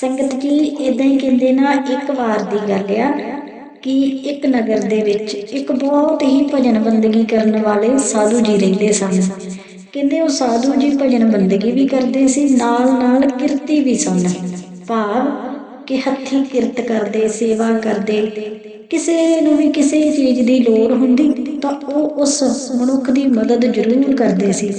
ਸੰਗਤ ਜੀ ਇਦਾਂ ਹੀ ਕਹਿੰਦੇ ਨਾ, ਇੱਕ ਵਾਰ ਦੀ ਗੱਲ ਆ ਕਿ ਇੱਕ ਨਗਰ ਦੇ ਵਿੱਚ ਇੱਕ ਬਹੁਤ ਹੀ ਭਜਨ ਬੰਦਗੀ ਕਰਨ ਵਾਲੇ ਸਾਧੂ ਜੀ ਰਹਿੰਦੇ ਸਨ। ਕਹਿੰਦੇ ਉਹ ਸਾਧੂ ਜੀ ਭਜਨ ਬੰਦਗੀ ਵੀ ਕਰਦੇ ਸੀ ਨਾਲ ਨਾਲ ਕਿਰਤੀ ਵੀ ਸਨ। ਭਾਵ ਕਿ ਹੱਥੀ ਕਿਰਤ ਕਰਦੇ, ਸੇਵਾ ਕਰਦੇ। ਕਿਸੇ ਨੂੰ ਵੀ ਕਿਸੇ ਚੀਜ਼ ਦੀ ਲੋੜ ਹੁੰਦੀ ਤਾਂ ਉਹ ਉਸ ਮਨੁੱਖ ਦੀ ਮਦਦ ਜ਼ਰੂਰ ਕਰਦੇ ਸੀ।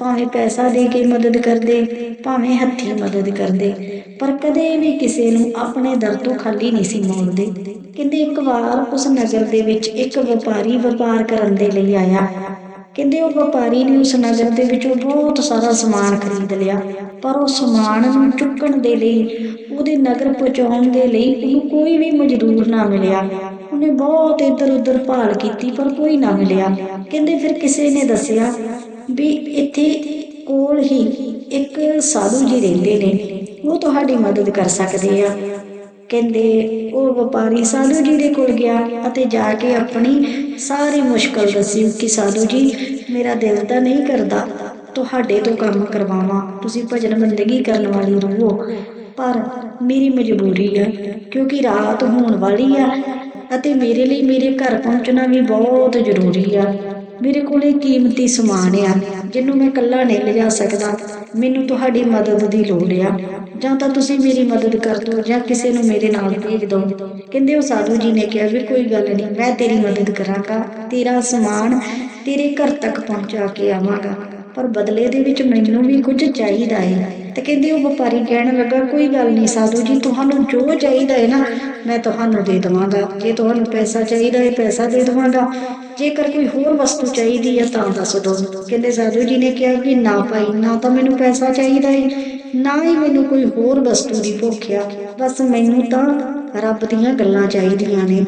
ਭਾਵੇਂ ਪੈਸਾ ਦੇ ਕੇ ਮਦਦ ਕਰਦੇ, ਭਾਵੇਂ ਹੱਥੀਂ ਮਦਦ ਕਰਦੇ, ਪਰ ਕਦੇ ਵੀ ਕਿਸੇ ਨੂੰ ਆਪਣੇ ਦਰ ਤੋਂ ਖਾਲੀ ਨਹੀਂ ਸੀ ਮੋੜਦੇ। ਕਹਿੰਦੇ ਇੱਕ ਵਾਰ ਉਸ ਨਗਰ ਦੇ ਵਿੱਚ ਇੱਕ ਵਪਾਰੀ ਵਪਾਰ ਕਰਨ ਦੇ ਲਈ ਆਇਆ। ਕਹਿੰਦੇ ਉਹ ਵਪਾਰੀ ਨੇ ਉਸ ਨਗਰ ਦੇ ਵਿੱਚੋਂ ਬਹੁਤ ਸਾਰਾ ਸਮਾਨ ਖਰੀਦ ਲਿਆ, ਪਰ ਉਹ ਸਮਾਨ ਨੂੰ ਚੁੱਕਣ ਦੇ ਲਈ, ਉਹਦੇ ਨਗਰ ਪਹੁੰਚਾਉਣ ਦੇ ਲਈ ਉਹਨੂੰ ਕੋਈ ਵੀ ਮਜ਼ਦੂਰ ਨਾ ਮਿਲਿਆ। ਉਹਨੇ ਬਹੁਤ ਇੱਧਰ ਉੱਧਰ ਭਾਲ ਕੀਤੀ, ਪਰ ਕੋਈ ਨਾ ਮਿਲਿਆ। ਕਹਿੰਦੇ ਫਿਰ ਕਿਸੇ ਨੇ ਦੱਸਿਆ ਵੀ ਇੱਥੇ ਕੋਲ ਹੀ ਇੱਕ ਸਾਧੂ ਜੀ ਰਹਿੰਦੇ ਨੇ। ਉਹ ਤੁਹਾਡੀ ਮਦਦ ਕਰ ਸਕਦੇ ਆ। ਕਹਿੰਦੇ ਉਹ ਵਪਾਰੀ ਸਾਧੂ ਜੀ ਦੇ ਕੋਲ ਗਿਆ ਅਤੇ ਜਾ ਕੇ ਆਪਣੀ ਸਾਰੀ ਮੁਸ਼ਕਲ ਦੱਸੀ ਕਿ ਸਾਧੂ ਜੀ, ਮੇਰਾ ਦਿਲ ਤਾਂ ਨਹੀਂ ਕਰਦਾ ਤੁਹਾਡੇ ਤੋਂ ਕੰਮ ਕਰਵਾਵਾਂ, ਤੁਸੀਂ ਭਜਨ ਬੰਦਗੀ ਕਰਨ ਵਾਲੀ ਰਹੋ। ਪਰ ਮੇਰੀ ਮਜਬੂਰੀ ਹੈ, ਕਿਉਂਕਿ ਰਾਤ ਹੋਣ ਵਾਲੀ ਆ ਅਤੇ ਮੇਰੇ ਲਈ ਮੇਰੇ ਘਰ ਪਹੁੰਚਣਾ ਵੀ ਬਹੁਤ ਜ਼ਰੂਰੀ ਆ। ਮੇਰੇ ਕੋਲੇ ਕੀਮਤੀ ਸਮਾਨ ਆ, ਜਿਹਨੂੰ ਮੈਂ ਇਕੱਲਾ ਨਹੀਂ ਲਿਜਾ ਸਕਦਾ। ਮੈਨੂੰ ਤੁਹਾਡੀ ਮਦਦ ਦੀ ਲੋੜ ਆ। ਜਾਂ ਤਾਂ ਤੁਸੀਂ ਮੇਰੀ ਮਦਦ ਕਰ ਦਿਓ ਜਾਂ ਕਿਸੇ ਨੂੰ ਮੇਰੇ ਨਾਲ ਭੇਜ ਦਿਓ। ਕਹਿੰਦੇ ਉਹ ਸਾਧੂ ਜੀ ਨੇ ਕਿਹਾ ਵੀ ਕੋਈ ਗੱਲ ਨਹੀਂ, ਮੈਂ ਤੇਰੀ ਮਦਦ ਕਰਾਂਗਾ। ਤੇਰਾ ਸਮਾਨ ਤੇਰੇ ਘਰ ਤੱਕ ਪਹੁੰਚਾ ਕੇ ਆਵਾਂਗਾ। ਪਰ ਬਦਲੇ ਦੇ ਵਿੱਚ ਮੈਨੂੰ ਵੀ ਕੁਝ ਚਾਹੀਦਾ ਹੈ ਤੇ ਕਹਿੰਦੇ ਉਹ ਵਪਾਰੀ ਕਹਿਣ ਲੱਗਾ, ਕੋਈ ਗੱਲ ਨਹੀਂ ਸਾਧੂ ਜੀ, ਤੁਹਾਨੂੰ ਜੋ ਚਾਹੀਦਾ ਹੈ ਨਾ, ਮੈਂ ਤੁਹਾਨੂੰ ਦੇ ਦਵਾਂਗਾ। ਜੇ ਤੁਹਾਨੂੰ ਪੈਸਾ ਚਾਹੀਦਾ ਹੈ, ਪੈਸਾ ਦੇ ਦਵਾਂਗਾ। ਜੇਕਰ ਕੋਈ ਹੋਰ ਵਸਤੂ ਚਾਹੀਦੀ ਹੈ ਤਾਂ ਦੱਸ ਦਿਓ ਕਹਿੰਦੇ ਸਾਧੂ ਜੀ ਨੇ ਕਿਹਾ ਕਿ ਨਾ ਭਾਈ, ਨਾ ਤਾਂ ਮੈਨੂੰ ਪੈਸਾ ਚਾਹੀਦਾ ਹੈ, ਨਾ ਹੀ ਮੈਨੂੰ ਕੋਈ ਹੋਰ ਵਸਤੂ ਦੀ ਭੁੱਖ ਆ। ਬਸ ਮੈਨੂੰ ਤਾਂ ਰੱਬ ਦੀਆਂ ਗੱਲਾਂ ਚਾਹੀਦੀਆਂ ਨੇ।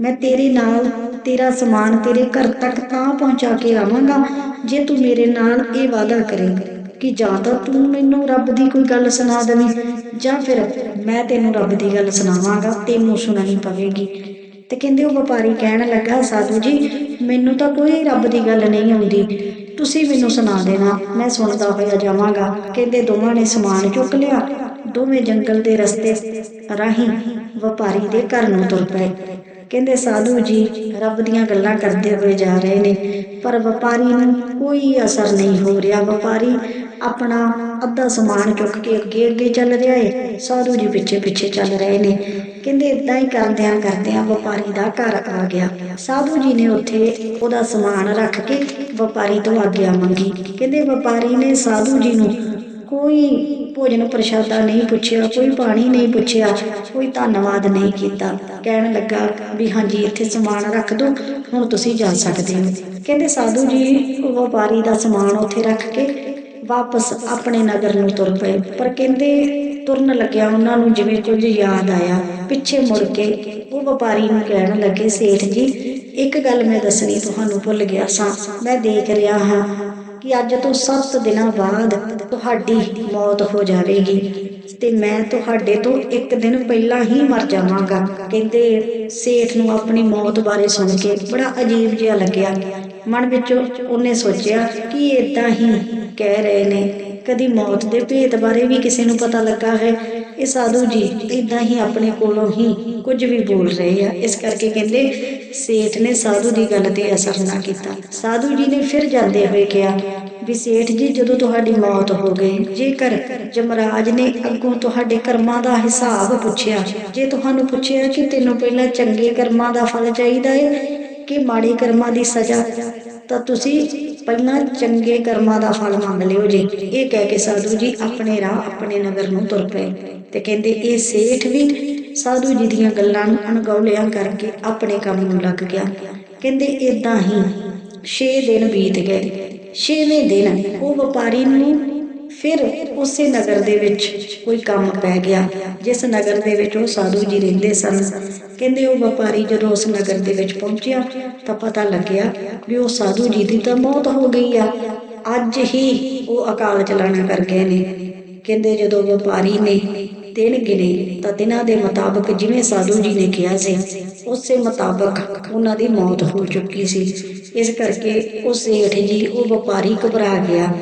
ਮੈਂ ਤੇਰੇ ਨਾਲ, ਤੇਰਾ ਸਮਾਨ ਤੇਰੇ ਘਰ ਤੱਕ ਤਾਂ ਪਹੁੰਚਾ ਕੇ ਆਵਾਂਗਾ। ਜੇ ਤੂੰ ਮੇਰੇ ਨਾਲ ਇਹ ਵਾਅਦਾ ਕਰੇ ਕਿ ਜਾਂ ਤਾਂ ਤੂੰ ਮੈਨੂੰ ਰੱਬ ਦੀ ਕੋਈ ਗੱਲ ਸੁਣਾ ਦੇਵੀਂ, ਜਾਂ ਫਿਰ ਮੈਂ ਤੈਨੂੰ ਰੱਬ ਦੀ ਗੱਲ ਸੁਣਾਵਾਂਗਾ, ਤੈਨੂੰ ਸੁਣਨੀ ਪਵੇਗੀ। ਤੇ ਕਹਿੰਦੇ ਉਹ ਵਪਾਰੀ ਕਹਿਣ ਲੱਗਾ, ਸਾਧੂ ਜੀ, ਮੈਨੂੰ ਤਾਂ ਕੋਈ ਰੱਬ ਦੀ ਗੱਲ ਨਹੀਂ ਆਉਂਦੀ। ਤੁਸੀਂ ਮੈਨੂੰ ਸੁਣਾ ਦੇਣਾ, ਮੈਂ ਸੁਣਦਾ ਹੋਇਆ ਜਾਵਾਂਗਾ। ਕਹਿੰਦੇ ਦੋਵਾਂ ਨੇ ਸਮਾਨ ਚੁੱਕ ਲਿਆ। ਦੋਵੇਂ ਜੰਗਲ ਦੇ ਰਸਤੇ ਰਾਹੀਂ ਵਪਾਰੀ ਦੇ ਘਰ ਨੂੰ ਤੁਰ ਪਏ। ਕਹਿੰਦੇ, ਸਾਧੂ ਜੀ, ਰੱਬ ਦੀਆਂ ਗੱਲਾਂ ਕਰਦੇ ਹੋਏ ਜਾ ਰਹੇ ਨੇ, ਪਰ ਵਪਾਰੀ ਨੂੰ ਕੋਈ ਅਸਰ ਨਹੀਂ ਹੋ ਰਿਹਾ। ਵਪਾਰੀ ਆਪਣਾ ਅੱਧਾ ਸਮਾਨ ਚੁੱਕ ਕੇ ਅੱਗੇ ਅੱਗੇ ਚੱਲ ਰਿਹਾ ਏ। ਸਾਧੂ ਜੀ ਪਿੱਛੇ ਪਿੱਛੇ ਚੱਲ ਰਹੇ ਨੇ। ਕਹਿੰਦੇ ਇਦਾਂ ਹੀ ਕਰਦਿਆਂ ਕਰਦਿਆਂ ਵਪਾਰੀ ਦਾ ਘਰ ਆ ਗਿਆ। ਸਾਧੂ ਜੀ ਨੇ ਉੱਥੇ ਉਹਦਾ ਸਮਾਨ ਰੱਖ ਕੇ ਵਪਾਰੀ ਤੋਂ ਆਗਿਆ ਮੰਗੀ। ਕਹਿੰਦੇ ਵਪਾਰੀ ਨੇ ਸਾਧੂ ਜੀ ਨੂੰ ਕੋਈ ਭੋਜਨ ਪ੍ਰਸ਼ਾਦਾ ਨਹੀਂ ਪੁੱਛਿਆ, ਕੋਈ ਪਾਣੀ ਨਹੀਂ ਪੁੱਛਿਆ, ਕੋਈ ਧੰਨਵਾਦ ਨਹੀਂ ਕੀਤਾ। ਕਹਿਣ ਲੱਗਾ ਵੀ ਹਾਂਜੀ, ਇੱਥੇ ਸਮਾਨ ਰੱਖ ਦੋ, ਹੁਣ ਤੁਸੀਂ ਜਾ ਸਕਦੇ ਹੋ। ਕਹਿੰਦੇ ਸਾਧੂ ਜੀ, ਵਪਾਰੀ ਦਾ ਸਮਾਨ ਉੱਥੇ ਰੱਖ ਕੇ ਵਾਪਸ ਆਪਣੇ ਨਗਰ ਨੂੰ ਤੁਰ ਪਏ। ਪਰ ਕਹਿੰਦੇ ਤੁਰਨ ਲੱਗਿਆ ਉਹਨਾਂ ਨੂੰ ਜਿਵੇਂ ਕੁਝ ਯਾਦ ਆਇਆ। ਪਿੱਛੇ ਮੁੜ ਕੇ ਉਹ ਵਪਾਰੀ ਨੂੰ ਕਹਿਣ ਲੱਗੇ, ਸੇਠ ਜੀ, ਇੱਕ ਗੱਲ ਮੈਂ ਦੱਸਣੀ ਤੁਹਾਨੂੰ ਭੁੱਲ ਗਿਆ ਸਾਂ। ਮੈਂ ਦੇਖ ਰਿਹਾ ਹਾਂ ਕਿ ਅੱਜ ਤੋਂ 7 ਦਿਨਾਂ ਬਾਅਦ ਤੁਹਾਡੀ ਮੌਤ ਹੋ ਜਾਵੇਗੀ ਤੇ ਮੈਂ ਤੁਹਾਡੇ ਤੋਂ ਇੱਕ ਦਿਨ ਪਹਿਲਾਂ ਹੀ ਮਰ ਜਾਵਾਂਗਾ। ਕਹਿੰਦੇ ਸੇਠ ਨੂੰ ਆਪਣੀ ਮੌਤ ਬਾਰੇ ਸੁਣ ਕੇ ਬੜਾ ਅਜੀਬ ਜਿਹਾ ਲੱਗਿਆ। ਮਨ ਵਿੱਚ ਉਹਨੇ ਸੋਚਿਆ ਕਿ ਇਦਾਂ ਹੀ ਕਹਿ ਰਹੇ ਨੇ। ਕਦੀ ਮੌਤ ਦੇ ਭੇਤ ਬਾਰੇ ਵੀ ਕਿਸੇ ਨੂੰ ਪਤਾ ਲੱਗਾ ਹੈ। ਇਹ ਸਾਧੂ ਜੀ ਇਦਾਂ ਹੀ ਆਪਣੇ ਕੋਲੋਂ ਹੀ ਕੁਝ ਵੀ ਬੋਲ ਰਹੇ ਆ। ਇਸ ਕਰਕੇ ਕਹਿੰਦੇ, ਸੇਠ ਨੇ ਸਾਧੂ ਦੀ ਗੱਲ ਤੇ ਅਸਰ ਨਾ ਕੀਤਾ। ਸਾਧੂ ਜੀ ਨੇ ਫਿਰ ਜਾਂਦੇ ਹੋਏ ਕਿਹਾ ਵੀ ਸੇਠ ਜੀ, ਜਦੋਂ ਤੁਹਾਡੀ ਮੌਤ ਹੋ ਗਈ, ਜੇਕਰ ਜਮਰਾਜ ਨੇ ਅੱਗੋਂ ਤੁਹਾਡੇ ਕਰਮਾਂ ਦਾ ਹਿਸਾਬ ਪੁੱਛਿਆ, ਜੇ ਤੁਹਾਨੂੰ ਪੁੱਛਿਆ ਕਿ ਤੈਨੂੰ ਪਹਿਲਾਂ ਚੰਗੇ ਕਰਮਾਂ ਦਾ ਫਲ ਚਾਹੀਦਾ ਹੈ ਕਿ ਮਾੜੇ ਕਰਮਾਂ ਦੀ ਸਜ਼ਾ, ਤਾਂ ਤੁਸੀਂ ਪਹਿਲਾਂ ਚੰਗੇ ਕਰਮਾਂ ਦਾ ਫਲ ਮੰਗ ਲਿਓ ਜੀ। ਇਹ ਕਹਿ ਕੇ ਸਾਧੂ ਜੀ ਆਪਣੇ ਰਾਹ ਆਪਣੇ ਨਗਰ ਨੂੰ ਤੁਰ ਪਏ ਤੇ ਕਹਿੰਦੇ, ਇਹ ਸੇਠ ਵੀ ਸਾਧੂ ਜੀ ਦੀਆਂ ਗੱਲਾਂ ਨੂੰ ਅਣਗੌਲਿਆਂ ਕਰਕੇ ਆਪਣੇ ਕੰਮ ਨੂੰ ਲੱਗ ਗਿਆ। ਕਹਿੰਦੇ ਇਦਾਂ ਹੀ 6 ਦਿਨ ਬੀਤ ਗਏ। 6ਵੇਂ ਦਿਨ ਉਹ ਵਪਾਰੀ ਨੂੰ ਫਿਰ ਉਸੇ ਨਗਰ ਦੇ ਵਿੱਚ ਕੋਈ ਕੰਮ ਪੈ ਗਿਆ। ਜਿਸ ਨਗਰ ਦੇ ਵਿੱਚ ਉਹ ਸਾਧੂ ਜੀ ਰਹਿੰਦੇ ਸਨ। ਕਹਿੰਦੇ ਉਹ ਵਪਾਰੀ ਜਦੋਂ ਉਸ ਨਗਰ ਦੇ ਵਿੱਚ ਪਹੁੰਚਿਆ ਤਾਂ ਪਤਾ ਲੱਗਿਆ ਵੀ ਉਹ ਸਾਧੂ ਜੀ ਦੀ ਤਾਂ ਮੌਤ ਹੋ ਗਈ ਆ। ਅੱਜ ਹੀ ਉਹ ਅਕਾਲ ਚਲਾਣਾ ਕਰ ਗਏ ਨੇ। ਕਹਿੰਦੇ ਜਦੋਂ ਵਪਾਰੀ ਨੇ ਦਿਨ ਗਿਣੇ ਤਾਂ ਦਿਨਾਂ ਦੇ ਮੁਤਾਬਕ ਜਿਵੇਂ ਸਾਧੂ ਜੀ ਨੇ ਕਿਹਾ ਸੀ, ਉਸੇ ਮੁਤਾਬਕ ਉਹਨਾਂ ਦੀ ਮੌਤ ਹੋ ਚੁੱਕੀ ਸੀ। ਇਸ ਕਰਕੇ ਉਹ ਸੇਠ ਜੀ ਉਹ ਵਪਾਰੀ ਘਬਰਾ ਗਿਆ।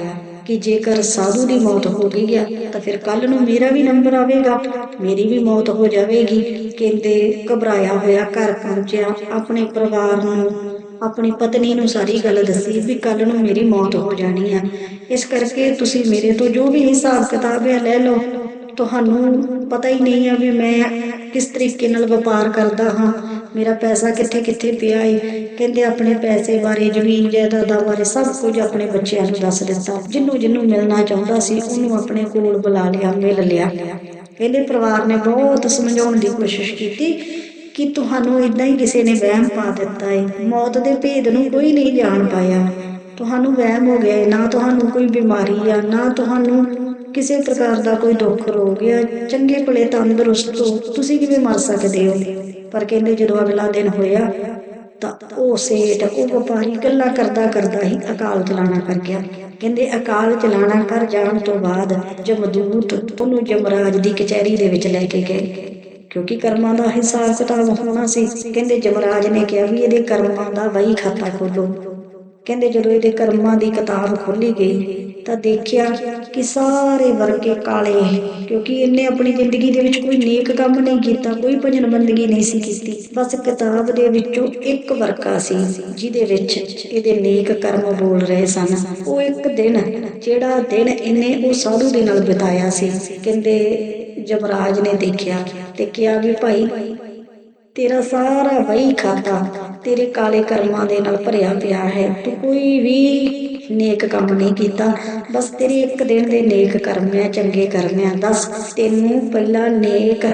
ਕਿ ਜੇਕਰ ਸਾਧੂ ਦੀ ਮੌਤ ਹੋ ਗਈ ਆ, ਤਾਂ ਫਿਰ ਕੱਲ ਨੂੰ ਮੇਰਾ ਵੀ ਨੰਬਰ ਆਵੇਗਾ। ਮੇਰੀ ਵੀ ਮੌਤ ਹੋ ਜਾਵੇਗੀ। ਕਹਿੰਦੇ ਘਬਰਾਇਆ ਹੋਇਆ ਘਰ ਪਹੁੰਚਿਆ ਆਪਣੇ ਪਰਿਵਾਰ ਨੂੰ। ਆਪਣੀ ਪਤਨੀ ਨੂੰ ਸਾਰੀ ਗੱਲ ਦੱਸੀ ਵੀ ਕੱਲ ਨੂੰ ਮੇਰੀ ਮੌਤ ਹੋ ਜਾਣੀ ਆ। ਇਸ ਕਰਕੇ ਤੁਸੀਂ ਮੇਰੇ ਤੋਂ ਜੋ ਵੀ ਹਿਸਾਬ ਕਿਤਾਬ ਹੈ ਲੈ ਲਓ। ਤੁਹਾਨੂੰ ਪਤਾ ਹੀ ਨਹੀਂ ਆ ਵੀ ਮੈਂ ਕਿਸ ਤਰੀਕੇ ਨਾਲ ਵਪਾਰ ਕਰਦਾ ਹਾਂ। ਮੇਰਾ ਪੈਸਾ ਕਿੱਥੇ ਕਿੱਥੇ ਪਿਆ ਏ? ਕਹਿੰਦੇ ਆਪਣੇ ਪੈਸੇ ਬਾਰੇ ਜ਼ਮੀਨ ਜਾਇਦਾਦਾਂ ਬਾਰੇ ਸਭ ਕੁਝ ਆਪਣੇ ਬੱਚਿਆਂ ਨੂੰ ਦੱਸ ਦਿੱਤਾ। ਜਿੰਨੂੰ ਜਿੰਨੂੰ ਮਿਲਣਾ ਚਾਹੁੰਦਾ ਸੀ, ਉਹਨੂੰ ਆਪਣੇ ਕੋਲ ਬੁਲਾ ਲਿਆ, ਮਿਲ ਲਿਆ। ਕਹਿੰਦੇ ਪਰਿਵਾਰ ਨੇ ਬਹੁਤ ਸਮਝਾਉਣ ਦੀ ਕੋਸ਼ਿਸ਼ ਕੀਤੀ ਕਿ ਤੁਹਾਨੂੰ ਇਦਾਂ ਹੀ ਕਿਸੇ ਨੇ ਵਹਿਮ ਪਾ ਦਿੱਤਾ ਏ। ਮੌਤ ਦੇ ਭੇਦ ਨੂੰ ਕੋਈ ਨਹੀਂ ਜਾਣ ਪਾਇਆ। ਤੁਹਾਨੂੰ ਵਹਿਮ ਹੋ ਗਿਆ ਏ। ਨਾ ਤੁਹਾਨੂੰ ਕੋਈ ਬਿਮਾਰੀ ਆ, ਨਾ ਤੁਹਾਨੂੰ ਕਿਸੇ ਪ੍ਰਕਾਰ ਦਾ ਕੋਈ ਦੁੱਖ ਰੋਗ ਆ। ਚੰਗੇ ਭਲੇ ਤੰਦਰੁਸਤ ਹੋ। ਤੁਸੀਂ ਕਿਵੇਂ ਮਰ ਸਕਦੇ ਹੋ? ਪਰ ਕਹਿੰਦੇ ਜਦੋਂ ਅਗਲਾ ਦਿਨ ਹੋਇਆ ਤਾਂ ਉਹ ਸੇਠ ਉਹ ਵਪਾਰੀ ਗੱਲਾਂ ਕਰਦਾ ਕਰਦਾ ਹੀ ਅਕਾਲ ਚਲਾਣਾ ਕਰ ਗਿਆ। ਕਹਿੰਦੇ ਅਕਾਲ ਚਲਾਣਾ ਕਰ ਜਾਣ ਤੋਂ ਬਾਅਦ ਜਮਦੂਤ ਉਹਨੂੰ ਜਮਰਾਜ ਦੀ ਕਚਹਿਰੀ ਦੇ ਵਿੱਚ ਲੈ ਕੇ ਗਏ। ਕਿਉਂਕਿ ਕਰਮਾਂ ਦਾ ਹਿਸਾਬ ਕਿਤਾਬ ਹੋਣਾ ਸੀ। ਕਹਿੰਦੇ ਜਮਰਾਜ ਨੇ ਕਿਹਾ ਵੀ ਇਹਦੇ ਕਰਮਾਂ ਦਾ ਵਹੀ ਖਾਤਾ ਖੋਲੋ। ਕਹਿੰਦੇ ਜਦੋਂ ਇਹਦੇ ਕਰਮਾਂ ਦੀ ਕਿਤਾਬ ਖੋਲੀ ਗਈ ਤਾਂ ਦੇਖਿਆ ਕਿ ਸਾਰੇ ਵਰਗੇ ਕਾਲੇ ਕਿਉਂਕਿ ਇਹਨੇ ਆਪਣੀ ਜ਼ਿੰਦਗੀ ਦੇ ਵਿੱਚ ਕੋਈ ਨੇਕ ਕੰਮ ਨਹੀਂ ਕੀਤਾ, ਕੋਈ ਭਜਨ ਬੰਦਗੀ ਨਹੀਂ ਸੀ ਕੀਤੀ। ਬਸ ਕਿਤਾਬ ਦੇ ਵਿੱਚੋਂ ਇੱਕ ਵਰਕਾ ਸੀ, ਜਿਹਦੇ ਵਿੱਚ ਇਹਦੇ ਨੇਕ ਕਰਮ ਬੋਲ ਰਹੇ ਸਨ। ਉਹ ਇੱਕ ਦਿਨ, ਜਿਹੜਾ ਦਿਨ ਇਹਨੇ ਉਹ ਸਾਧੂ ਦੇ ਨਾਲ ਬਿਤਾਇਆ ਸੀ, ਕਹਿੰਦੇ ਜਮਰਾਜ ਨੇ ਦੇਖਿਆ ਤੇ ਕਿਹਾ ਵੀ ਭਾਈ ਤੇਰਾ ਸਾਰਾ ਵਹੀ ਖਾਤਾ ਤੇਰੇ ਕਾਲੇ ਕਰਮਾਂ ਦੇ ਨਾਲ ਭਰਿਆ ਪਿਆ ਹੈ। ਤੂੰ ਕੋਈ ਵੀ ਨੇਕ ਕੰਮ ਨਹੀਂ ਕੀਤਾ। ਬਸ ਤੇਰੇ ਇੱਕ ਦਿਨ ਦੇ ਨੇਕ ਕਰਮ ਹੈ, ਚੰਗੇ ਕਰਮ ਹੈ। ਦੱਸ, ਤੈਨੂੰ ਪਹਿਲਾਂ ਨੇਕ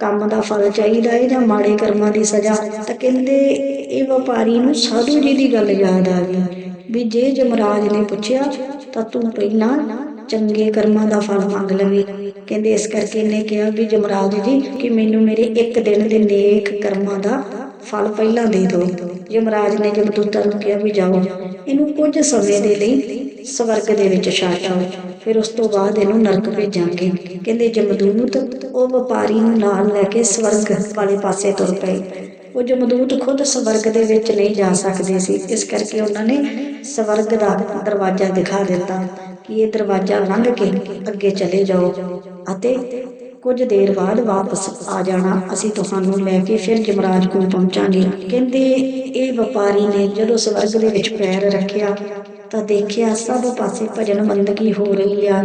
ਕੰਮ ਦਾ ਫਲ ਚਾਹੀਦਾ ਹੈ ਜਾਂ ਮਾੜੇ ਕਰਮਾਂ ਦੀ ਸਜ਼ਾ? ਤਾਂ ਕਹਿੰਦੇ ਇਹ ਵਪਾਰੀ ਨੂੰ ਸਾਧੂ ਜੀ ਦੀ ਗੱਲ ਯਾਦ ਆ ਗਈ। ਵੀ ਜੇ ਜਮਰਾਜ ਨੇ ਪੁੱਛਿਆ, ਤਾਂ ਤੂੰ ਪਹਿਲਾਂ ਚੰਗੇ ਕਰਮਾਂ ਦਾ ਫਲ ਮੰਗ ਲਵੇਂ। ਕਹਿੰਦੇ ਇਸ ਕਰਕੇ ਇਹਨੇ ਕਿਹਾ ਵੀ ਜਮਰਾਜ ਜੀ, ਕਿ ਮੈਨੂੰ ਮੇਰੇ ਇੱਕ ਦਿਨ ਦੇ ਨੇਕ ਕਰਮਾਂ ਦਾ ਫਲ ਪਹਿਲਾਂ ਦੇ ਦਿਓ। ਜਮਰਾਜ ਨੇ ਜਮਦੂਤਾਂ ਨੂੰ ਕਿਹਾ ਵੀ ਜਾਓ। ਇਹਨੂੰ ਕੁਝ ਸਮੇਂ ਦੇ ਲਈ ਸਵਰਗ ਦੇ ਵਿੱਚ ਛੱਡ ਆਓ ਫਿਰ ਉਸ ਤੋਂ ਬਾਅਦ ਇਹਨੂੰ ਨਰਕ ਭੇਜਾਂਗੇ। ਕਹਿੰਦੇ ਜਮਦੂਤ, ਉਹ ਵਪਾਰੀ ਨੂੰ ਨਾਲ ਲੈ ਕੇ ਸਵਰਗ ਵਾਲੇ ਪਾਸੇ ਤੁਰ ਪਏ। ਉਹ ਜਮਦੂਤ ਖੁਦ ਸਵਰਗ ਦੇ ਵਿੱਚ ਨਹੀਂ ਜਾ ਸਕਦੇ ਸੀ। ਇਸ ਕਰਕੇ ਉਹਨਾਂ ਨੇ ਸਵਰਗ ਦਾ ਦਰਵਾਜ਼ਾ ਦਿਖਾ ਦਿੱਤਾ। ਕਿ ਇਹ ਦਰਵਾਜ਼ਾ ਲੰਘ ਕੇ ਅੱਗੇ ਚਲੇ ਜਾਓ ਅਤੇ ਕੁਝ ਦੇਰ ਬਾਅਦ ਵਾਪਸ ਆ ਜਾਣਾ। ਅਸੀਂ ਤੁਹਾਨੂੰ ਲੈ ਕੇ ਫਿਰ ਜਮਰਾਜ ਕੋਲ ਪਹੁੰਚਾਂਗੇ। ਕਹਿੰਦੇ, ਇਹ ਵਪਾਰੀ ਨੇ ਜਦੋਂ ਸਵਰਗ ਦੇ ਵਿੱਚ ਪੈਰ ਰੱਖਿਆ ਤਾਂ ਦੇਖਿਆ ਸਭ ਪਾਸੇ ਭਜਨ ਬੰਦਗੀ ਹੋ ਰਹੀ ਆ,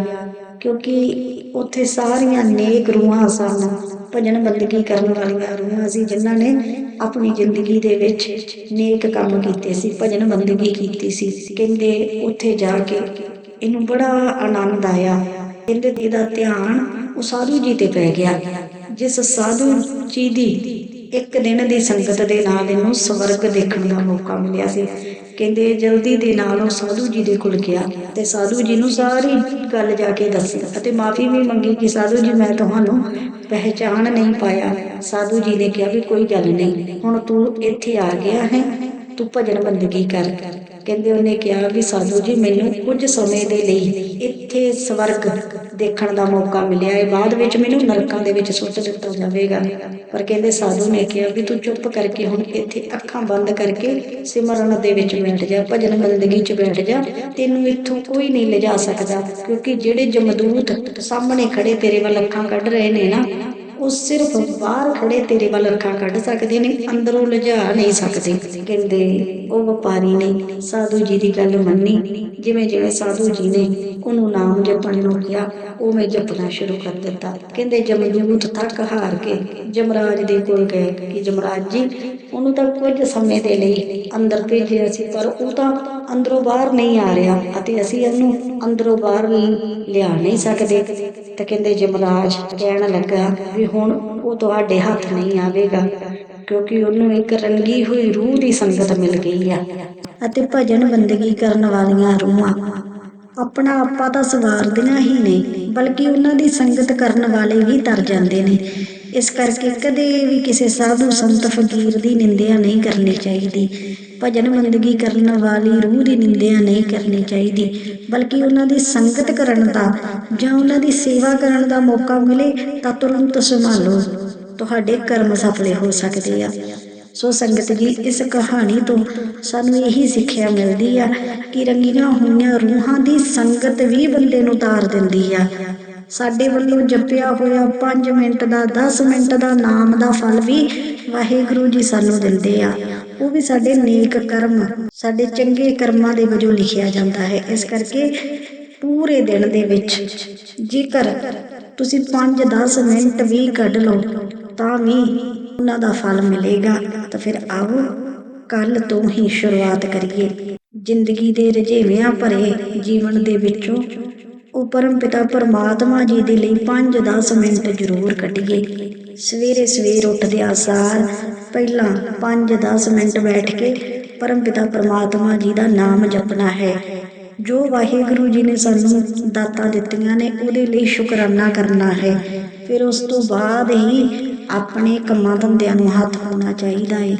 ਕਿਉਂਕਿ ਉੱਥੇ ਸਾਰੀਆਂ ਨੇਕ ਰੂਹਾਂ ਸਨ। ਭਜਨ ਬੰਦਗੀ ਕਰਨ ਵਾਲੀਆਂ ਰੂਹਾਂ ਸੀ ਜਿਨ੍ਹਾਂ ਨੇ ਆਪਣੀ ਜ਼ਿੰਦਗੀ ਦੇ ਵਿੱਚ ਨੇਕ ਕੰਮ ਕੀਤੇ ਸੀ ਭਜਨ ਬੰਦਗੀ ਕੀਤੀ ਸੀ। ਕਹਿੰਦੇ, ਉੱਥੇ ਜਾ ਕੇ ਇਹਨੂੰ ਬੜਾ ਆਨੰਦ ਆਇਆ। ਕਹਿੰਦੇ ਦਾ ਧਿਆਨ ਉਹ ਸਾਧੂ ਜੀ ਤੇ ਪੈ ਗਿਆ। ਜਿਸ ਸਾਧੂ ਜੀ ਦੀ ਇੱਕ ਦਿਨ ਦੀ ਸੰਗਤ ਦੇ ਨਾਲ ਇਹਨੂੰ ਸਵਰਗ ਦੇਖਣ ਦਾ ਮੌਕਾ ਮਿਲਿਆ ਸੀ। ਕਹਿੰਦੇ ਜਲਦੀ ਦੇ ਨਾਲ ਉਹ ਸਾਧੂ ਜੀ ਦੇ ਕੋਲ ਗਿਆ ਤੇ ਸਾਧੂ ਜੀ ਨੂੰ ਸਾਰੀ ਗੱਲ ਜਾ ਕੇ ਦੱਸੀ ਅਤੇ ਮਾਫੀ ਵੀ ਮੰਗੀ ਕਿ ਸਾਧੂ ਜੀ ਮੈਂ ਤੁਹਾਨੂੰ ਪਹਿਚਾਣ ਨਹੀਂ ਪਾਇਆ। ਸਾਧੂ ਜੀ ਨੇ ਕਿਹਾ ਵੀ ਕੋਈ ਗੱਲ ਨਹੀਂ, ਹੁਣ ਤੂੰ ਇੱਥੇ ਆ ਗਿਆ ਹੈ, ਤੂੰ ਭਜਨ ਬੰਦਗੀ ਕਰ। ਕਹਿੰਦੇ ਉਹਨੇ ਕਿਹਾ ਵੀ ਸਾਧੂ ਜੀ, ਮੈਨੂੰ ਕੁਝ ਸਮੇਂ ਦੇ ਲਈ ਇੱਥੇ ਸਵਰਗ ਦੇਖਣ ਦਾ ਮੌਕਾ ਮਿਲਿਆ ਹੈ। ਬਾਅਦ ਵਿੱਚ ਮੈਨੂੰ ਨਰਕਾਂ ਦੇ ਵਿੱਚ ਸੁੱਟ ਦਿੱਤਾ ਜਾਵੇਗਾ। ਪਰ ਕਹਿੰਦੇ ਸਾਧੂ ਨੇ ਕਿਹਾ ਵੀ ਤੂੰ ਚੁੱਪ ਕਰਕੇ ਹੁਣ ਇੱਥੇ ਅੱਖਾਂ ਬੰਦ ਕਰਕੇ ਸਿਮਰਨ ਦੇ ਵਿੱਚ ਬੈਠ ਜਾ, ਭਜਨ ਬੰਦਗੀ 'ਚ ਬੈਠ ਜਾ। ਤੈਨੂੰ ਇੱਥੋਂ ਕੋਈ ਨਹੀਂ ਲਿਜਾ ਸਕਦਾ, ਕਿਉਂਕਿ ਜਿਹੜੇ ਜਮਦੂਤ ਸਾਹਮਣੇ ਖੜੇ ਤੇਰੇ ਵੱਲ ਅੱਖਾਂ ਕੱਢ ਰਹੇ ਨੇ ਨਾ ਉਹ ਸਿਰਫ ਬਾਹਰ ਖੜੇ ਤੇਰੇ ਵੱਲ ਅੱਖਾਂ ਕੱਢ ਸਕਦੇ ਨੇ, ਅੰਦਰੋਂ ਲਿਜਾ ਨਹੀਂ ਸਕਦੇ। ਕਹਿੰਦੇ, ਉਹ ਵਪਾਰੀ ਨੇ ਸਾਧੂ ਜੀ ਦੀ ਗੱਲ ਮੰਨੀ। ਜਿਵੇਂ ਜਿਵੇਂ ਸਾਧੂ ਜੀ ਨੇ ਉਹਨੂੰ ਨਾਮ ਜਪਣ ਨੂੰ ਕਿਹਾ, ਉਵੇਂ ਜਪਣਾ ਸ਼ੁਰੂ ਕਰ ਦਿੱਤਾ। ਕਹਿੰਦੇ ਜਮਦੂਤ ਥੱਕ ਹਾਰ ਕੇ ਜਮਰਾਜ ਦੇ ਕੋਲ ਗਏ ਕਿ ਜਮਰਾਜ ਜੀ, ਉਹਨੂੰ ਤਾਂ ਕੁਝ ਸਮੇਂ ਦੇ ਲਈ ਅੰਦਰ ਭੇਜਿਆ ਸੀ, ਪਰ ਉਹ ਤਾਂ ਅੰਦਰੋਂ ਬਾਹਰ ਨਹੀਂ ਆ ਰਿਹਾ ਅਤੇ ਅਸੀਂ ਉਹਨੂੰ ਅੰਦਰੋਂ ਬਾਹਰ ਲਿਆ ਨਹੀਂ ਸਕਦੇ। ਤਾਂ ਕਹਿੰਦੇ ਜਮਰਾਜ ਕਹਿਣ ਲੱਗਾ ਵੀ ਹੁਣ ਉਹ ਤੁਹਾਡੇ ਹੱਥ ਨਹੀਂ ਆਵੇਗਾ, ਕਿਉਂਕਿ ਉਹਨੂੰ ਇੱਕ ਰੰਗੀ ਹੋਈ ਰੂਹ ਦੀ ਸੰਗਤ ਮਿਲ ਗਈ ਆ ਅਤੇ ਭਜਨ ਬੰਦਗੀ ਕਰਨ ਵਾਲੀਆਂ ਰੂਹਾਂ। ਆਪਣਾ ਆਪਾ ਤਾਂ ਸਵਾਰਦੀਆਂ ਹੀ ਨਹੀਂ ਬਲਕਿ ਉਹਨਾਂ ਦੀ ਸੰਗਤ ਕਰਨ ਵਾਲੇ ਵੀ ਤਰ ਜਾਂਦੇ ਨੇ। ਇਸ ਕਰਕੇ ਕਦੇ ਵੀ ਕਿਸੇ ਸਾਧੂ ਸੰਤ ਫਕੀਰ ਦੀ ਨਿੰਦਿਆ ਨਹੀਂ ਕਰਨੀ ਚਾਹੀਦੀ। ਭਜਨ ਬੰਦਗੀ ਕਰਨ ਵਾਲੀ ਰੂਹ ਦੀ ਨਿੰਦਿਆ ਨਹੀਂ ਕਰਨੀ ਚਾਹੀਦੀ, ਬਲਕਿ ਉਹਨਾਂ ਦੀ ਸੰਗਤ ਕਰਨ ਦਾ ਜਾਂ ਉਹਨਾਂ ਦੀ ਸੇਵਾ ਕਰਨ ਦਾ ਮੌਕਾ ਮਿਲੇ ਤਾਂ ਤੁਰੰਤ ਸੰਭਾਲੋ। ਤੁਹਾਡੇ ਕਰਮ ਸਫਲੇ ਹੋ ਸਕਦੇ ਆ। ਸੋ ਸੰਗਤ ਜੀ, ਇਸ ਕਹਾਣੀ ਤੋਂ ਸਾਨੂੰ ਇਹੀ ਸਿੱਖਿਆ ਮਿਲਦੀ ਆ ਕਿ ਰੰਗੀਆਂ ਹੋਈਆਂ ਰੂਹਾਂ ਦੀ ਸੰਗਤ ਵੀ ਬੰਦੇ ਨੂੰ ਤਾਰ ਦਿੰਦੀ ਆ। ਸਾਡੇ ਵੱਲੋਂ ਜਪਿਆ ਹੋਇਆ 5 ਮਿੰਟ ਦਾ 10 ਮਿੰਟ ਦਾ ਨਾਮ ਦਾ ਫਲ ਵੀ ਵਾਹਿਗੁਰੂ ਜੀ ਸਾਨੂੰ ਦਿੰਦੇ ਆ। ਉਹ ਵੀ ਸਾਡੇ ਨੇਕ ਕਰਮ, ਸਾਡੇ ਚੰਗੇ ਕਰਮਾਂ ਦੇ ਵਜੋਂ ਲਿਖਿਆ ਜਾਂਦਾ ਹੈ। ਇਸ ਕਰਕੇ ਪੂਰੇ ਦਿਨ ਦੇ ਵਿੱਚ ਜੇਕਰ ਤੁਸੀਂ 5-10 ਮਿੰਟ ਵੀ ਕੱਢ ਲਓ, ਤਾਂ ਵੀ ਉਹਨਾਂ ਦਾ ਫਲ ਮਿਲੇਗਾ। ਤਾਂ ਫਿਰ ਆਓ ਕੱਲ ਤੋਂ ਹੀ ਸ਼ੁਰੂਆਤ ਕਰੀਏ। ਜ਼ਿੰਦਗੀ ਦੇ ਰਜੇਵਿਆਂ ਭਰੇ ਜੀਵਨ ਦੇ ਵਿੱਚੋਂ ਉਹ ਪਰਮ ਪਿਤਾ ਪਰਮਾਤਮਾ ਜੀ ਦੇ ਲਈ 5-10 ਮਿੰਟ ਜ਼ਰੂਰ ਕੱਢੀਏ। ਸਵੇਰੇ ਸਵੇਰ ਉੱਠਦਿਆਂ ਸਾਰ ਪਹਿਲਾਂ 5-10 ਮਿੰਟ ਬੈਠ ਕੇ ਪਰਮ ਪਿਤਾ ਪਰਮਾਤਮਾ ਜੀ ਦਾ ਨਾਮ ਜਪਣਾ ਹੈ। ਜੋ ਵਾਹਿਗੁਰੂ ਜੀ ਨੇ ਸਾਨੂੰ ਦਾਤਾਂ ਦਿੱਤੀਆਂ ਨੇ ਉਹਦੇ ਲਈ ਸ਼ੁਕਰਾਨਾ ਕਰਨਾ ਹੈ। ਫਿਰ ਉਸ ਤੋਂ ਬਾਅਦ ਹੀ ਆਪਣੇ ਕੰਮਾਂ ਧੰਦਿਆਂ ਨੂੰ ਹੱਥ ਪਾਉਣਾ ਚਾਹੀਦਾ ਹੈ